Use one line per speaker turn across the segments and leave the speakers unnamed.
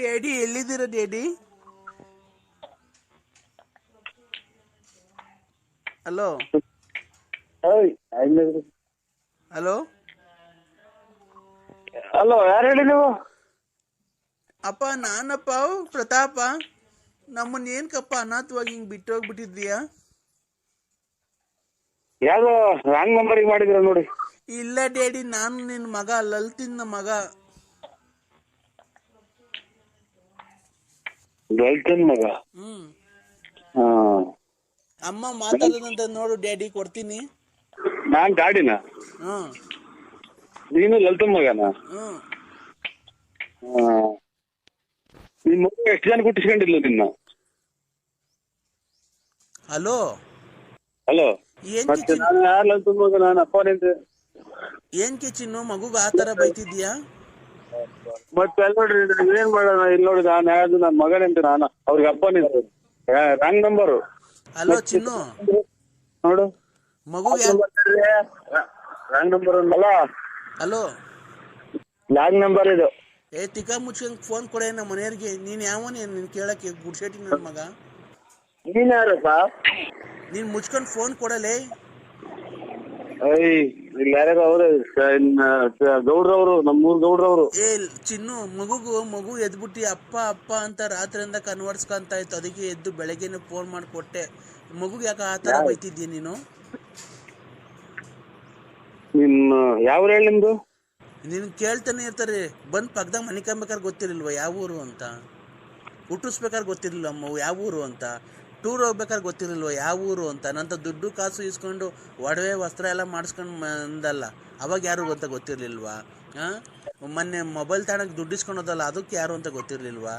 Daddy ಎಲ್ಲಿದ್ದೀರ daddy? Hello. Hello.
Hello ಯಾರು ಹೇಳಿ ನೀವು?
ಅಪ್ಪ ನಾನಪ್ಪ ಪ್ರತಾಪ. ನಮ್ಮನ್ನ ಏನ್ಕಪ್ಪ ಅನಾಥವಾಗಿ ಹಿಂಗ್ ಬಿಟ್ಟು ಹೋಗ್ಬಿಟ್ಟಿದ್ಯಾ
ಯಾರು ರಾಂಗ್ ನಂಬರಿಗೆ ಮಾಡಿದ್ರ ನೋಡಿ.
ಇಲ್ಲ ಡ್ಯಾಡಿ ನಾನು ನಿನ್ ಮಗ ಲಲಿತಿನ ಮಗ.
ದೊಲ್ಟನ್ ಮಗ.
ಹ್ಮ್.
ಹಾ.
ಅಮ್ಮ ಮಾತಾಡದಂತ ನೋಡು ಡ್ಯಾಡಿ ಕೊಡ್ತೀನಿ.
ನಾನ್ ಗಾಡಿನ
ಹ್ಮ್.
ನೀನು ಲಲ್ತನ್ ಮಗನ?
ಹ್ಮ್.
ಹಾ. ನಿನ್ ಮಗ ಎಷ್ಟು ಜನ ಕುಟ್ಟಿಸ್ಕೊಂಡಿಲ್ಲ ನಿನ್ನ?
ಹಲೋ?
ಹಲೋ.
ಏನ್
ಮತ್ತೆ
ಕಿಚಿನ್?
ನಾನು ಯಾರು ಲಲ್ಟನ್ ಮಗ? ನಾನು ಅಪ್ಪನಿಂದ
ಏನ್ ಕಿಚಿನ್ನು? ಮಗುಗ ಆತರ ಬೈತಿದ್ಯಾ
ಮತ್ತೆ ಅಲ್ಲಿ ನೋಡ್ರಿ ನಾವ್ ಏನ್ ಮಾಡೋಣ ಇಲ್ಲಿ ನೋಡಿ ನಾನು ಯಾರು ನನ್ನ ಮಗನಿಂದ ನಾನು ಅವ್ರಿಗೆ ಅಪ್ಪನಿಂದ ರಾಂಗ್ ನಂಬರು
ಹಲೋ ಚಿನ್ನು.
ನೋಡು.
ಮಗು
ರಾಂಗ್ ನಂಬರ್ ಅಲ್ಲ
ಹಲೋ
ಲಾಂಗ್ ನಂಬರ್ ಇದು.
ಏ ತಿಕ್ಕ ಮುಚ್ಕೊಂಡ್ ಫೋನ್ ಕೊಡೆ ನಮ್ಮ ಮನೆಯವ್ರಿಗೆ. ನೀನ್ ಯಾವನೇ ನೀನ್ ಕೇಳಕ್ಕೆ ಗುಡ್ಶೆಟ್ಟಿ ನನ್ನ ಮಗ.
ನೀನ್ ಯಾರಪ್ಪ
ನೀನ್ ಮುಚ್ಕೊಂಡ್ ಫೋನ್ ಕೊಡಲೇ.
ಐ ಇಲ್ಲಿ ಯಾರ್ಯಾರು ಅವ್ರೆ? ಗೌಡ್ರವ್ರು ನಮ್ಮೂರ್ ಗೌಡ್ರವ್ರು.
ಏ ಚಿನ್ನು ಮಗುಗು ಮಗು ಎದ್ಬಿಟ್ಟು ಅಪ್ಪ ಅಪ್ಪ ಅಂತ ರಾತ್ರಿಯಿಂದ ಕನ್ವರ್ಸ್ಕೊಂತ ಇತ್ತು. ಅದಕ್ಕೆ ಎದ್ದು ಬೆಳಗ್ಗೆನೆ ಫೋನ್ ಮಾಡಿ ಕೊಟ್ಟೆ. ಮಗುಗೆ ಯಾಕೆ ಆ ಥರ ನೀನು?
ನಿಮ್ ಯಾವ ಹೇಳಿ ನಿಮ್ದು?
ನೀನು ಕೇಳ್ತಾನೆ ಇರ್ತಾರೆ. ಬಂದ್ ಪಕ್ಕದಾಗ ಮನೆ ಕಂಬೇಕಾದ್ರೆ ಗೊತ್ತಿರಲಿಲ್ವ ಯಾವ ಊರು ಅಂತ? ಹುಟ್ಟಿಸ್ಬೇಕಾದ್ರೆ ಗೊತ್ತಿರಲಿಲ್ಲ ಅಮ್ಮ ಯಾವ ಊರು ಅಂತ? ಟೂರ್ ಹೋಗ್ಬೇಕಾದ್ರೆ ಗೊತ್ತಿರಲಿಲ್ವ, ಯಾವ ಊರು ಅಂತ. ನಂತರ ದುಡ್ಡು ಕಾಸು ಇಸ್ಕೊಂಡು ಒಡವೆ ವಸ್ತ್ರ ಎಲ್ಲ ಮಾಡಿಸ್ಕೊಂಡು ಬಂದಲ್ಲ, ಅವಾಗ ಯಾರು ಅಂತ ಗೊತ್ತಿರಲಿಲ್ವಾ? ಹಾಂ ಮೊನ್ನೆ ಮೊಬೈಲ್ ತಾಣಕ್ಕೆ ದುಡ್ಡು ಇಸ್ಕೊಂಡೋದಲ್ಲ ಅದಕ್ಕೆ ಯಾರು ಅಂತ ಗೊತ್ತಿರಲಿಲ್ವಾ?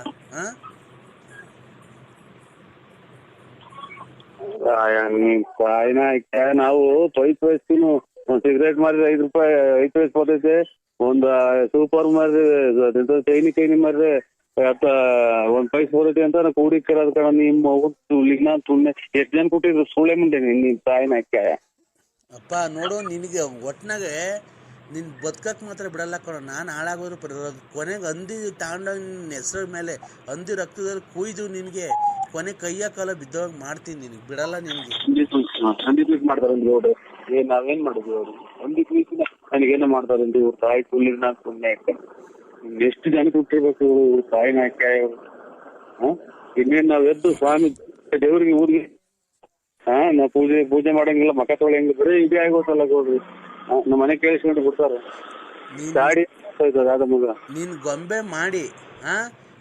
ನಾವು ಪೈಪ್ ವಯಸ್ಸಿನ ಒಂದು ಸಿಗರೇಟ್ ಮಾರಿದ್ರೆ ಐದು ರೂಪಾಯಿ, ಐದು ವಯಸ್ಸು ಬರ್ತೈತೆ ಒಂದು ಸೂಪರ್ ಮಾರಿದ್ರೆ ಚೈನಿ ಚೈನಿ ಮಾರಿದ್ರೆ ಅತ್ತ ಒಂದ್ ಪೈಸ್ ಬರುತ್ತೆ ಅಂತ ನಾ ಕೂಡಿ ಕರೋದ್ ಕಣ ನಿಮ್ಮ ತುಳಿಗ್ನ ಸುಮ್ನೆ ಎಷ್ಟ್ ಜನ ಕೊಟ್ಟಿದ್ರು? ಸುಳೆ ಮುಂದೆ ನಿನ್ ತಾಯಿನ ಕ್ಯಾ
ಅಪ್ಪ ನೋಡು ನಿನಗೆ ಒಟ್ನಾಗೆ ನಿನ್ ಬದುಕಕ್ ಮಾತ್ರ ಬಿಡಲ್ಲ ಕಣ. ನಾನು ಹಾಳಾಗೋದ್ರು ಕೊನೆಗ್ ಕೊನೆಗೆ ಹಂದಿ ತಗೊಂಡೋಗಿ ನಿನ್ನ ಹೆಸರ ಮೇಲೆ ಅಂದಿ ರಕ್ತದಲ್ಲಿ ಕುಯ್ದು ನಿನಗೆ ಕೊನೆ ಕೈಯ ಕಾಲ ಬಿದ್ದೋಗಿ ಮಾಡ್ತೀನಿ ನಿನಗೆ. ಬಿಡಲ್ಲ ನಿನಗೆ.
ಸಂದೀಪ್ ಟ್ವೀಟ್ ಮಾಡ್ತಾರೆ ಅಂದ್ರೆ ಇವ್ರು ಏನ್ ನಾವೇನ್ ಮಾಡಿದ್ವಿ ಅವ್ರು? ಸಂದೀಪ್ ಟ್ವೀಟ್ ನನಗೇನೋ ಮಾಡ್ತಾರೆ ಅಂದ್ರೆ ಇವ್ರ ತಾಯಿ ಕುಳ್ಳಿ ಸುಮ್ನೆ ಸುಮ್ಮನೆ ಎಷ್ಟು ಜನಕ್ಕೆ ಹುಟ್ಟಿರ್ಬೇಕು ಇವ್ರು ಇವ್ರ ತಾಯಿ ನಾಯ್ಕ ಇವ್ರು ಹಾ? ಇನ್ನೇನ್ ನಾವ್ ಎದ್ದು ಸ್ವಾಮಿ ದೇವ್ರಿಗೆ ಊರಿಗೆ ಹಾ? ನಾವ್ ಪೂಜೆ ಪೂಜೆ ಮಾಡಂಗಿಲ್ಲ ಮಕ ತೊಳೆಯಂಗಿಲ್ಲ ಬರೀ ಇದೇ ಆಗೋತಲ್ಲ ಗೌಡ್ರಿ. ನಮ್ ನಮ್ಮ ಮನೆ ಕೇಳಿಸ್ಕೊಂಡು ಬಿಡ್ತಾರ. ಗಾಡಿ ಯಾವ್ದ ಮಗ.
ನೀನ್ ಗೊಂಬೆ ಮಾಡಿ ಆ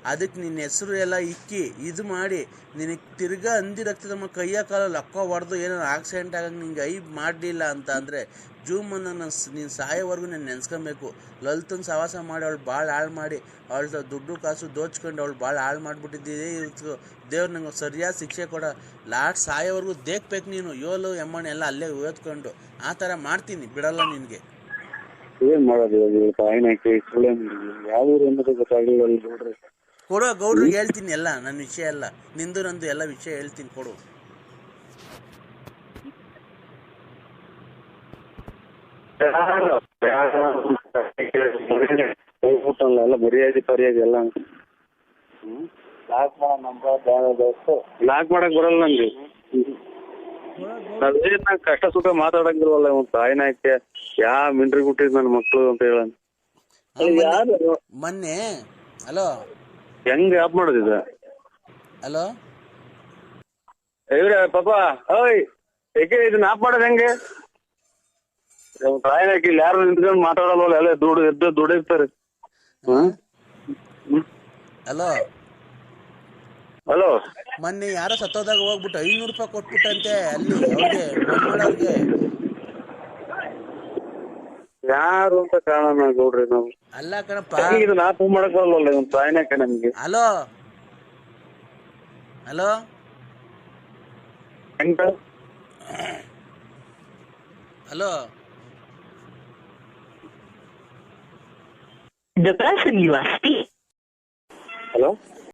ಅದಕ್ಕೆ ನಿನ್ನ ಹೆಸರು ಎಲ್ಲ ಇಕ್ಕಿ, ಇದು ಮಾಡಿ. ನಿನಗೆ ತಿರ್ಗಾ ಅಂದಿ ರಕ್ತದ ಮ ಕೈಯ ಕಾಲ ಲಕ್ಕ ಹೊಡೆದು ಏನೋ ಆಕ್ಸಿಡೆಂಟ್ ಆಗಂಗೆ ನಿಂಗೆ ಐ ಮಾಡಲಿಲ್ಲ ಅಂತ ಅಂದರೆ ಜೂಮ್ ನನ್ನ ನೀನು ಸಾಯೋವರೆಗೂ ನಾನು ನೆನ್ಸ್ಕೊಬೇಕು. ಲಲಿತನ ಸವಾಸ ಮಾಡಿ ಅವಳು ಭಾಳ ಹಾಳು ಮಾಡಿ. ಅವಳ ದುಡ್ಡು ಕಾಸು ದೋಚ್ಕೊಂಡು ಅವಳು ಭಾಳ ಹಾಳು ಮಾಡಿಬಿಟ್ಟಿದ್ದೇ. ಇರ್ತು ದೇವ್ರು ನಂಗೆ ಸರಿಯಾದ ಶಿಕ್ಷೆ ಕೊಡ. ಲಾಸ್ಟ್ ಸಾಯೋವರೆಗೂ ದೇಖ್ಬೇಕು ನೀನು. ಯೋಲು ಎಮ್ಮಣ್ಣೆ ಎಲ್ಲ ಅಲ್ಲೇ ಓದ್ಕೊಂಡು. ಆ ಥರ ಮಾಡ್ತೀನಿ. ಬಿಡಲ್ಲ ನಿನಗೆ.
ಏನ್ ಮಾಡೋದು ಇವಾಗ? ಸುಳ್ಳೆ ಯಾವ ಊರು ಅನ್ನೋದು ಗೊತ್ತಾಗಲಿಲ್ಲ ಅಲ್ಲಿ ನೋಡ್ರಿ.
ಕೊಡು ಗೌಡ್ರಿಗೆ ಹೇಳ್ತೀನಿ ಎಲ್ಲ ನನ್ನ ವಿಷಯ ಎಲ್ಲ. ನಿಂದು ನಂದು ಎಲ್ಲ ವಿಷಯ ಹೇಳ್ತೀನಿ ಕೊಡು.
ಎಲ್ಲ ಮರ್ಯಾದೆ ಪರ್ಯಾದೆ ಎಲ್ಲ ಲಾಕ್ ಮಾಡಕ್ ಬರಲ್ಲ ನಂಗೆ ಕಷ್ಟ ಸುಖ ಮಾತಾಡಂಗಿಲ್ವಲ್ಲ ನಾಯ್ಕೆ ಯಾ ಮಿಂಡ್ರಿ ಬಿಟ್ಟಿದ್ ನನ್ ಮಕ್ಳು ಅಂತ ಹೇಳ
ಮೊನ್ನೆ ಹಲೋ.
ಹೆಂಗ್ ಆಪ್ ಮಾಡೋದಿದ
ಹಲೋ?
ಇವ್ರೆ ಪಾಪ ಓಯ್ ಏಕೆ ಇದನ್ನ ಆಪ್ ಮಾಡೋದು ಹೆಂಗೆ? ಟ್ರಾಯನ್ ಇಲ್ಲಿ ಯಾರು ನಿಂತ್ಕೊಂಡು ಮಾತಾಡಲ್ವಲ್ಲ ಎಲ್ಲ ದುಡ್ಡು ಎದ್ದು ದುಡಿರ್ತಾರೆ
ಹಲೋ?
ಹಲೋ?
ಮೊನ್ನೆ ಯಾರೋ ಸತ್ತೋದಾಗ ಹೋಗ್ಬಿಟ್ಟು ಐನೂರು ರೂಪಾಯಿ ಕೊಟ್ಬಿಟ್ಟಂತೆ ಅಲ್ಲಿ ಅವ್ರಿಗೆ
ಯಾರು ಅಂತ ಕಾರಣ ಗೌಡ್ರಿ ನಾವು
ಅಲ್ಲ ಕಣಪ್ಪ
ಹೆಂಗ್ ಇದನ್ನ ಆಪ್ ಮಾಡಕ್ ಬರಲ್ವಲ್ಲ ಇವ್ನ್ ತಾಯಿ ನಾಯ್ಕೆ ನಮ್ಗೆ
ಹಲೋ ಹಲೋ
ಹೆಂಗ
hello
The person you are speaking.
Hello